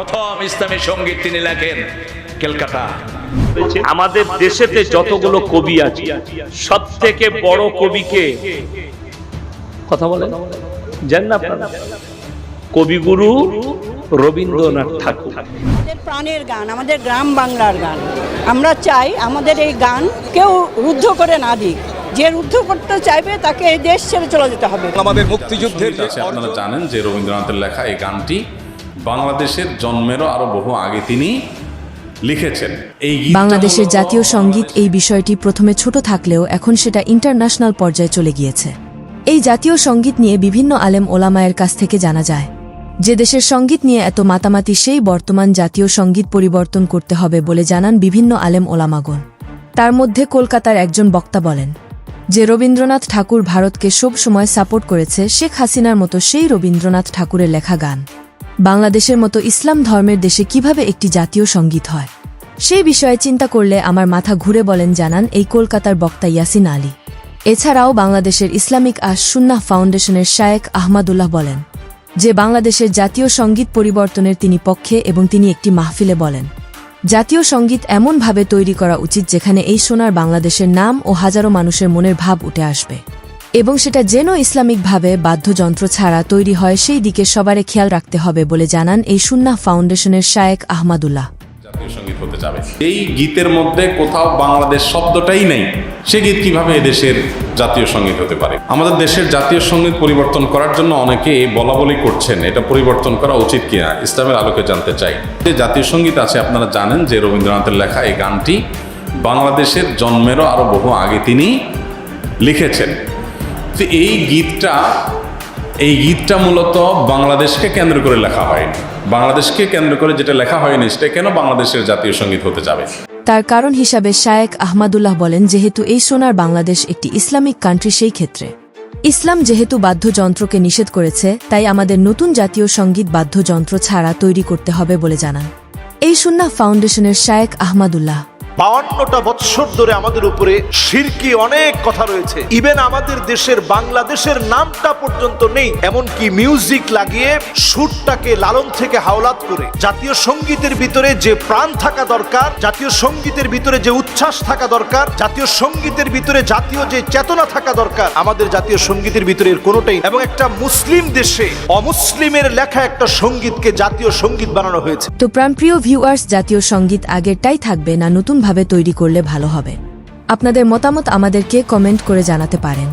প্রথম ইসলামী সংগীত তিনি লেখেন ক্যালকাটা আমাদের দেশেতে যতগুলো কবি আছে সব থেকে বড় কবিকে কথা বলেন। জান না আপনারা? কবিগুরু রবীন্দ্রনাথ ঠাকুর। আমাদের প্রাণের গান আমাদের গ্রাম বাংলার গান। আমরা চাই আমাদের এই গান কেউ রুদ্ধ করে না দিক। যে রুদ্ধ করতে চাইবে তাকে এই দেশ ছেড়ে চলে যেতে হবে। আমাদের মুক্তিযুদ্ধের আপনারা জানেন যে রবীন্দ্রনাথের লেখা এই গানটি বাংলাদেশের জন্মেরও আরও বহু আগে তিনি লিখেছেন। এই বাংলাদেশের জাতীয় সংগীত এই বিষয়টি প্রথমে ছোট থাকলেও এখন সেটা ইন্টারন্যাশনাল পর্যায়ে চলে গিয়েছে। এই জাতীয় সংগীত নিয়ে বিভিন্ন আলেম ওলামায়ের কাছ থেকে জানা যায় যে দেশের সংগীত নিয়ে এত মাতামাতি সেই বর্তমান জাতীয় সংগীত পরিবর্তন করতে হবে বলে জানান বিভিন্ন আলেম ওলামাগণ। তার মধ্যে কলকাতার একজন বক্তা বলেন যে রবীন্দ্রনাথ ঠাকুর ভারতকে সব সময় সাপোর্ট করেছে শেখ হাসিনার মতো সেই রবীন্দ্রনাথ ঠাকুরের লেখা গান। বাংলাদেশের মতো ইসলাম ধর্মের দেশে কীভাবে একটি জাতীয় সংগীত হয়? সেই বিষয়ে চিন্তা করলে আমার মাথা ঘুরে বলেন জানান এই কলকাতার বক্তা ইয়াসিন আলী। এছাড়াও বাংলাদেশের ইসলামিক আশ সুন্নাহ ফাউন্ডেশনের শায়েক আহমাদুল্লাহ বলেন যে বাংলাদেশের জাতীয় সংগীত পরিবর্তনের তিনি পক্ষে এবং তিনি একটি মাহফিলে বলেন, জাতীয় সংগীত এমনভাবে তৈরি করা উচিত যেখানে এই সোনার বাংলাদেশের নাম ও হাজারো মানুষের মনের ভাব উঠে আসবে। এবং সেটা যেন ইসলামিকভাবে বাদ্যযন্ত্র ছাড়া তৈরি হয়, সেই দিকে সবারে খেয়াল রাখতে হবে বলে জানান এই সুন্নাহ ফাউন্ডেশনের শায়েক আহমাদুল্লাহ। জাতীয় সংগীত হতে এই গীতের মধ্যে কোথাও বাংলাদেশ শব্দটাই নেই। সে গীত কীভাবে এদেশের জাতীয় সংগীত হতে পারে? আমাদের দেশের জাতীয় সংগীত পরিবর্তন করার জন্য অনেকে বলা বলি করছেন। এটা পরিবর্তন করা উচিত কিনা, ইসলামের আলোকে জানতে চাই। যে জাতীয় সংগীত আছে, আপনারা জানেন যে রবীন্দ্রনাথের লেখা এই গানটি বাংলাদেশের জন্মেরও আরও বহু আগে তিনি লিখেছেন। তো এই গীতটা এই গীতটা মূলত বাংলাদেশকে কেন্দ্র করে লেখা হয়নি। বাংলাদেশকে কেন্দ্র করে যেটা লেখা হয়নি সেটা কেন বাংলাদেশের জাতীয় সংগীত হতে যাবে? তার কারণ হিসাবে শায়েক আহমাদুল্লাহ বলেন, যেহেতু এই সোনার বাংলাদেশ একটি ইসলামিক কান্ট্রি সেই ক্ষেত্রে। ইসলাম যেহেতু বাদ্যযন্ত্রকে নিষেধ করেছে, তাই আমাদের নতুন জাতীয় সংগীত বাদ্যযন্ত্র ছাড়া তৈরি করতে হবে বলে জানান। এই সুন্নাহ ফাউন্ডেশনের শায়েক আহমাদুল্লাহ। বাউান্নটা বৎসর ধরে আমাদের উপরে শিরকি অনেক কথা রয়েছে। ইভেন আমাদের দেশের বাংলাদেশের নামটা পর্যন্ত নেই, এমনকি মিউজিক লাগিয়ে সুরটাকে লালন থেকে হাওলাত করে। জাতীয় সঙ্গীতের ভিতরে যে প্রাণ থাকা দরকার, জাতীয় সঙ্গীতের ভিতরে যে উচ্ছ্বাস থাকা দরকার, জাতীয় সঙ্গীতের ভিতরে জাতীয় যে চেতনা থাকা দরকার, আমাদের জাতীয় সঙ্গীতের ভিতরে কোনোটাই এবং একটা মুসলিম দেশে অমুসলিমের লেখা একটা সঙ্গীতকে জাতীয় সংগীত বানানো হয়েছে। তো প্রাণপ্রিয় ভিউয়ার্স জাতীয় সংগীত আগেরটাই থাকবে না নতুনভাবে তৈরি করলে ভালো হবে। আপনাদের মতামত আমাদেরকে কমেন্ট করে জানাতে পারেন।